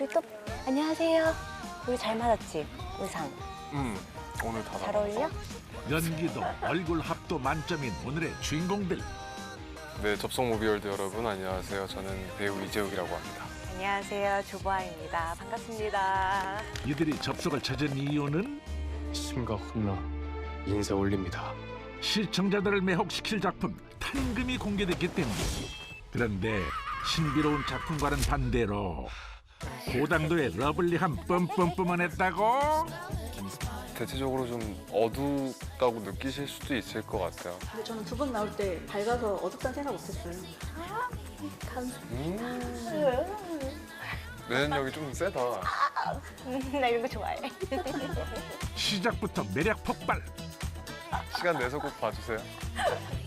우리 또 안녕하세요. 우리 잘 맞았지? 의상 음 오늘 다잘 어울려? 연기도 얼굴 합도 만점인 오늘의 주인공들 네 접속 모비월드 여러분 안녕하세요. 저는 배우 이재욱이라고 합니다. 안녕하세요. 조보아입니다. 반갑습니다. 이들이 접속을 찾은 이유는 심각 혼나 인사 올립니다. 시청자들을 매혹시킬 작품 탄금이 공개됐기 때문에 그런데 신비로운 작품과는 반대로 고당도의 러블리함 뿜뿜뿜어냈다고 대체적으로 좀 어둡다고 느끼실 수도 있을 것 같아요. 근데 저는 두 분 나올 때 밝아서 어둡다는 생각 못했어요. 음. 내는력이 좀 세다. 나 이런 거 좋아해. 시작부터 매력 폭발 시간 내서 꼭 봐주세요.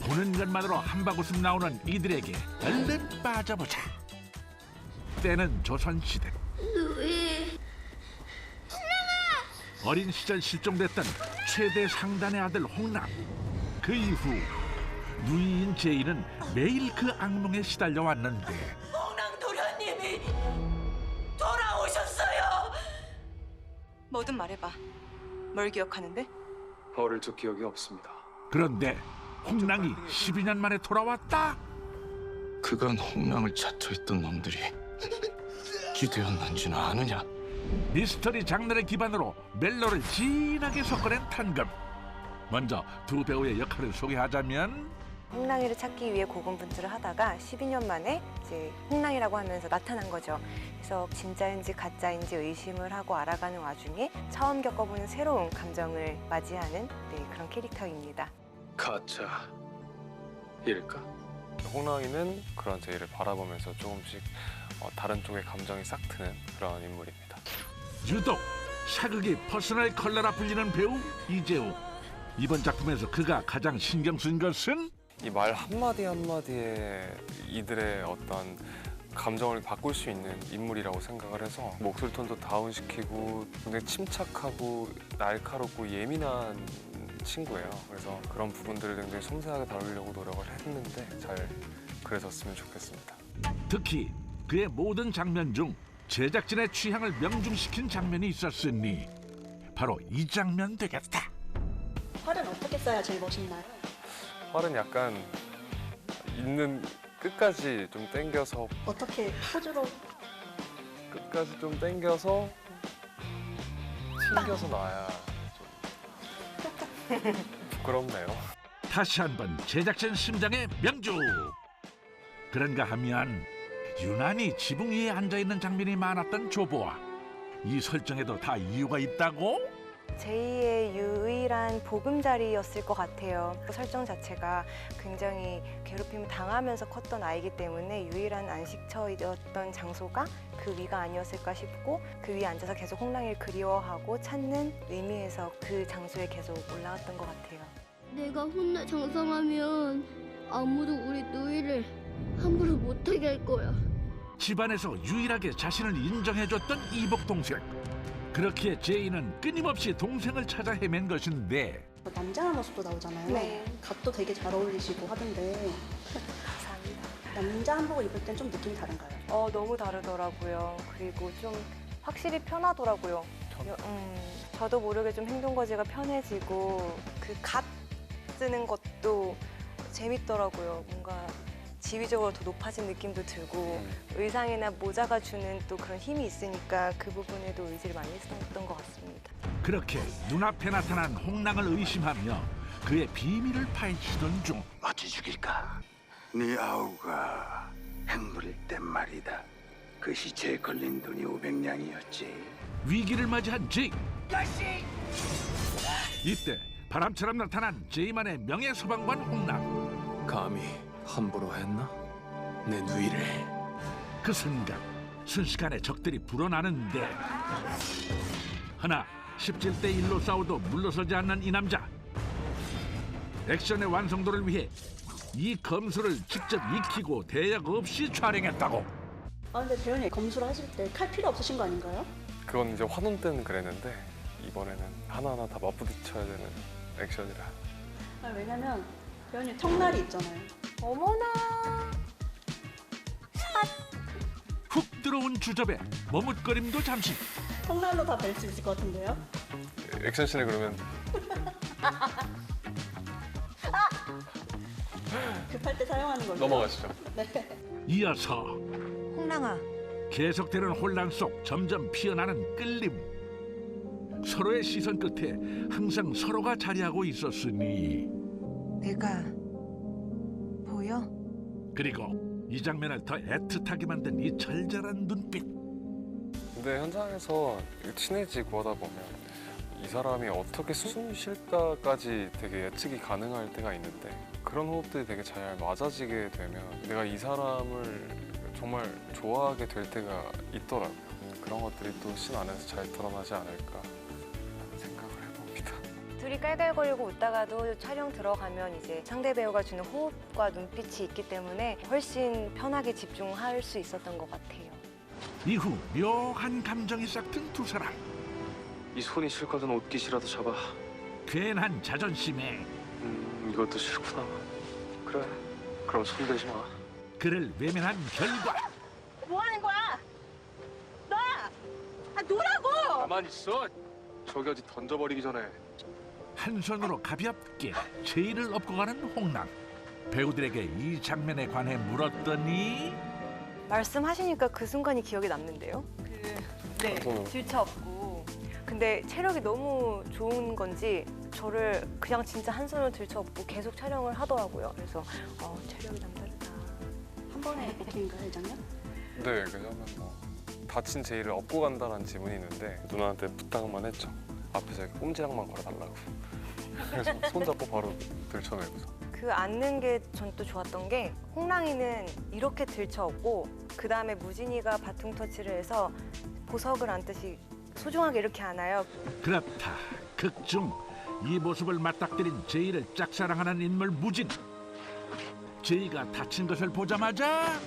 보는 것만으로 한바구음 나오는 이들에게 얼른 빠져보자 때는 조선시대 어린 시절 실종됐던 최대 상단의 아들 홍남 그 이후 누이인 제이는 매일 그 악몽에 시달려 왔는데 홍랑 도련님이 돌아오셨어요. 뭐든 말해봐. 뭘 기억하는데? 어릴 적 기억이 없습니다. 그런데 홍랑이 12년 만에 돌아왔다 그간 홍랑을 자처했던 놈들이 기대였는지는 아느냐? 미스터리 장르를 기반으로 멜로를 진하게 섞어낸 탄금 먼저 두 배우의 역할을 소개하자면 홍랑이를 찾기 위해 고군분투를 하다가 12년 만에 이제 홍랑이라고 하면서 나타난 거죠. 그래서 진짜인지 가짜인지 의심을 하고 알아가는 와중에 처음 겪어보는 새로운 감정을 맞이하는 네, 그런 캐릭터입니다. 가짜 일까? 홍랑이는 그런 제이를 바라보면서 조금씩 어, 다른 쪽의 감정이 싹 트는 그런 인물입니다. 유독 사극의 퍼스널 컬러라 불리는 배우 이재욱 이번 작품에서 그가 가장 신경 쓴 것은 이 말 한마디 한마디에 이들의 어떤 감정을 바꿀 수 있는 인물이라고 생각을 해서 목소리 톤도 다운시키고 굉장히 침착하고 날카롭고 예민한 친구예요. 그래서 그런 부분들을 굉장히 섬세하게 다루려고 노력을 했는데 잘 그려졌으면 좋겠습니다. 특히 그의 모든 장면 중 제작진의 취향을 명중시킨 장면이 있었으니 바로 이 장면 되겠다. 활은 어떻게 써야 제일 멋있나요? 활은 약간 있는 끝까지 좀 당겨서 어떻게 포즈로 끝까지 좀 당겨서 튕겨서 놔야 좀 부끄럽네요. 다시 한번 제작진 심장의 명주. 그런가 하면 유난히 지붕 위에 앉아 있는 장면이 많았던 조보아. 이 설정에도 다 이유가 있다고? 제2의 유일한 보금자리였을 것 같아요. 그 설정 자체가 굉장히 괴롭힘을 당하면서 컸던 아이기 때문에 유일한 안식처였던 장소가 그 위가 아니었을까 싶고 그 위에 앉아서 계속 홍랑이를 그리워하고 찾는 의미에서 그 장소에 계속 올라왔던 것 같아요. 내가 혼나 장성하면 아무도 우리 누이를 함부로 못하게 할 거야. 집안에서 유일하게 자신을 인정해줬던 이복 동생. 그렇기에 제이는 끊임없이 동생을 찾아 헤맨 것인데 뭐 남자 모습도 나오잖아요. 네. 갓도 되게 잘 어울리시고 하던데 감사합니다. 남자 한복을 입을 땐 좀 느낌이 다른가요? 어, 너무 다르더라고요. 그리고 좀 확실히 편하더라고요. 편- 음, 저도 모르게 좀 행동 거지가 편해지고 그 갓 쓰는 것도 재밌더라고요. 뭔가 지위적으로 더 높아진 느낌도 들고 음. 의상이나 모자가 주는 또 그런 힘이 있으니까 그 부분에도 의지를 많이 했던 것 같습니다. 그렇게 눈앞에 나타난 홍랑을 의심하며 그의 비밀을 파헤치던 중 어찌 죽일까? 네 아우가 행물일 땐 말이다. 그 시체에 걸린 돈이 500냥이었지. 위기를 맞이한 제이. 이때 바람처럼 나타난 제이만의 명예 소방관 홍남. 감히 함부로 했나? 내 누이를 그 순간 순식간에 적들이 불어나는데 하나 17대 1로 싸워도 물러서지 않는 이 남자 액션의 완성도를 위해 이 검수를 직접 익히고 대역 없이 촬영했다고 아 근데 배우님 검수를 하실 때 칼 필요 없으신 거 아닌가요? 그건 이제 환혼 때는 그랬는데 이번에는 하나하나 다 맞부딪혀야 되는 액션이라 아, 왜냐면 배우님 턱날이 있잖아요. 어머나 훅 들어온 주접에 머뭇거림도 잠시 콩날로 다 뵐 수 있을 것 같은데요? 액션씬에 그러면 급할 때 사용하는 걸로. 넘어가시죠. 이어서 홍랑아, 계속되는 혼란 속 점점 피어나는 끌림 서로의 시선 끝에 항상 서로가 자리하고 있었으니 내가? 그리고 이 장면을 더 애틋하게 만든 이 절절한 눈빛 근데 현장에서 친해지고 하다 보면 이 사람이 어떻게 숨 쉴까까지 되게 예측이 가능할 때가 있는데 그런 호흡들이 되게 잘 맞아지게 되면 내가 이 사람을 정말 좋아하게 될 때가 있더라고요. 그런 것들이 또 신 안에서 잘 드러나지 않을까. 둘이 깔깔거리고 웃다가도 촬영 들어가면 이제 상대 배우가 주는 호흡과 눈빛이 있기 때문에 훨씬 편하게 집중할 수 있었던 것 같아요. 이후 묘한 감정이 싹튼 두 사람 이 손이 싫거든 옷깃이라도 잡아. 괜한 자존심에 음, 이것도 싫구나. 그래. 그럼 손 대지 마. 그를 외면한 결과 뭐 하는 거야? 나! 아, 노라고! 가만 있어. 저기 어디 던져버리기 전에. 한 손으로 가볍게 제의를 업고 가는 홍남 배우들에게 이 장면에 관해 물었더니 말씀하시니까 그 순간이 기억에 남는데요. 네, 저도. 들쳐업고. 근데 체력이 너무 좋은 건지 저를 그냥 진짜 한 손으로 들쳐업고 계속 촬영을 하더라고요. 그래서 어, 체력이 남다르다. 한 번에 이 장면? 네, 그러면 뭐 다친 제의를 업고 간다는 지문이 있는데 누나한테 부탁만 했죠. 앞에서 이렇게 꼼지락만 걸어달라고. 그래서 손 잡고 바로 들쳐내고. 그 앉는 게 전 또 좋았던 게 홍랑이는 이렇게 들쳐업고 그 다음에 무진이가 바통 터치를 해서 보석을 앉듯이 소중하게 이렇게 안아요. 그렇다 극중 이 모습을 맞닥뜨린 제이를 짝사랑하는 인물 무진 제이가 다친 것을 보자마자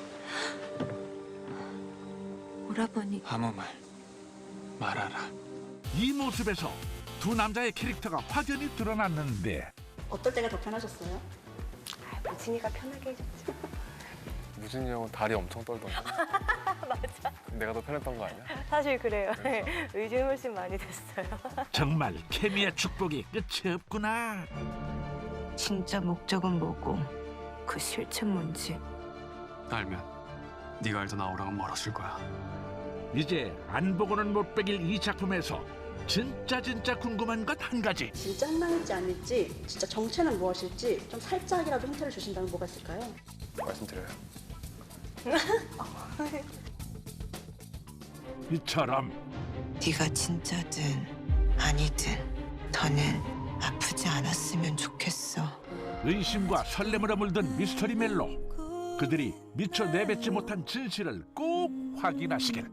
오라버니 아무 말 말아라. 이 모습에서 두 남자의 캐릭터가 확연히 드러났는데 어떨 때가 더 편하셨어요? 아, 무진이가 편하게 해줬죠. 무진이 형은 다리 엄청 떨던데. 맞아. 내가 더 편했던 거 아니야? 사실 그래요. 의지는 훨씬 많이 됐어요. 정말 케미의 축복이 끝이 없구나 진짜 목적은 뭐고 그 실체는 뭔지 알면 네가 알던 아우랑은 멀어질 거야. 이제 안 보고는 못 베길 이 작품에서 진짜 진짜 궁금한 것 한 가지. 진짜 한랑일지 아닐지, 진짜 정체는 무엇일지 좀 살짝이라도 힌트를 주신다면 뭐가 있을까요? 말씀드려요. 이처럼 네가 진짜든 아니든 더는 아프지 않았으면 좋겠어. 의심과 설렘으로 물든 미스터리 멜로. 그들이 미처 내뱉지 못한 진실을 꼭 확인하시길